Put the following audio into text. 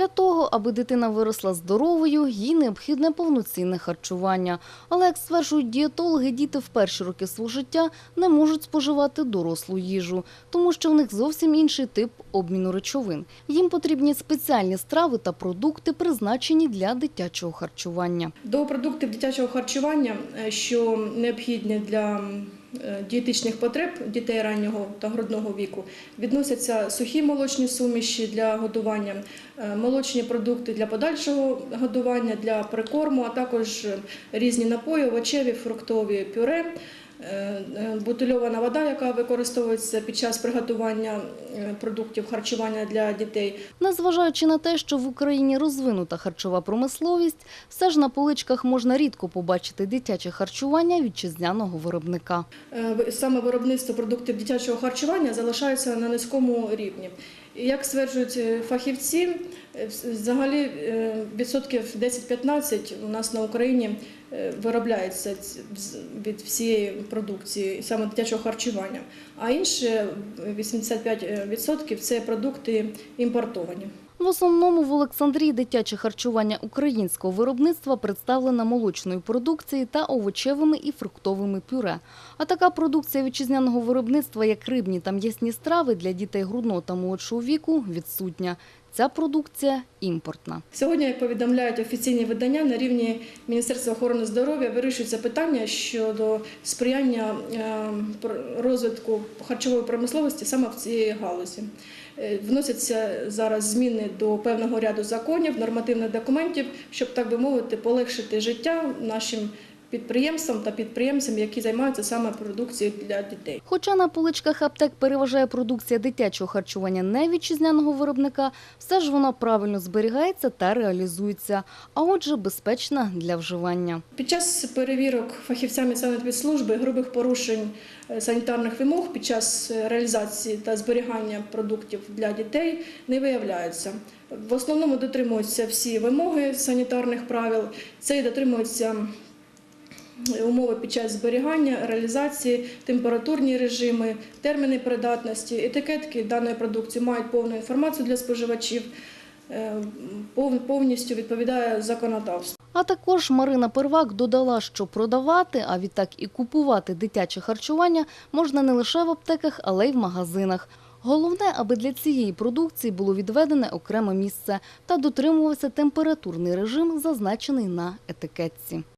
Для того, аби дитина виросла здоровою, їй необхідне повноцінне харчування. Але, як стверджують дієтологи, діти в перші роки свого життя не можуть споживати дорослу їжу, тому що в них зовсім інший тип обміну речовин. Їм потрібні спеціальні страви та продукти, призначені для дитячого харчування. До продуктів дитячого харчування, е, що необхідні для дієтичних потреб дітей раннього та грудного віку, відносяться сухі молочні суміші для годування, е, молочні продукти для подальшого годування, для прикорму, а також е, різні напої, овочеві, фруктові пюре. Е, е, Бутильована вода, яка використовується під час приготування е, продуктів харчування для дітей, Незважаючи на те, що в Україні розвинута харчова промисловість, все ж на поличках можна рідко побачити дитяче харчування вітчизняного виробника. Саме виробництво продуктів дитячого харчування залишається на низькому рівні. Як стверджують фахівці, взагалі е, відсотків 10-15 у нас на Україні е, виробляється від всієї продукції саме дитячого харчування, а інше 85% це продукти імпортовані. В основному в Олександрії дитяче харчування українського виробництва представлено молочною продукцією та овочевими і фруктовими пюре. А така продукція вітчизняного виробництва, як рибні та м'ясні страви для дітей грудного та молодшого віку, відсутня. Ця продукція імпортна. Сьогодні, як повідомляють офіційні видання, на рівні Міністерства охорони здоров'я вирішується питання щодо сприяння е, розвитку харчової промисловості саме в цій галузі. Е, Вносяться зараз зміни до певного ряду законів, нормативних документів, щоб так би мовити, полегшити життя нашим підприємствам та підприємцям, які займаються саме продукцією для дітей. Хоча на поличках аптек переважає продукція дитячого харчування не вітчизняного виробника, все ж вона правильно зберігається та реалізується, а отже, безпечна для вживання. Під час перевірок фахівцями санепідслужби грубих порушень е, санітарних вимог під час е, реалізації та зберігання продуктів для дітей не виявляються. В основному дотримуються всі вимоги санітарних правил. Це і дотримуються умови під час зберігання, реалізації, температурні режими, терміни придатності, етикетки даної продукції мають повну інформацію для споживачів, е, повністю відповідає законодавству. А також Марина Первак додала, що продавати, а відтак і купувати дитяче харчування можна не лише в аптеках, але й в магазинах. Головне, аби для цієї продукції було відведене окреме місце та дотримувався температурний режим, зазначений на етикетці.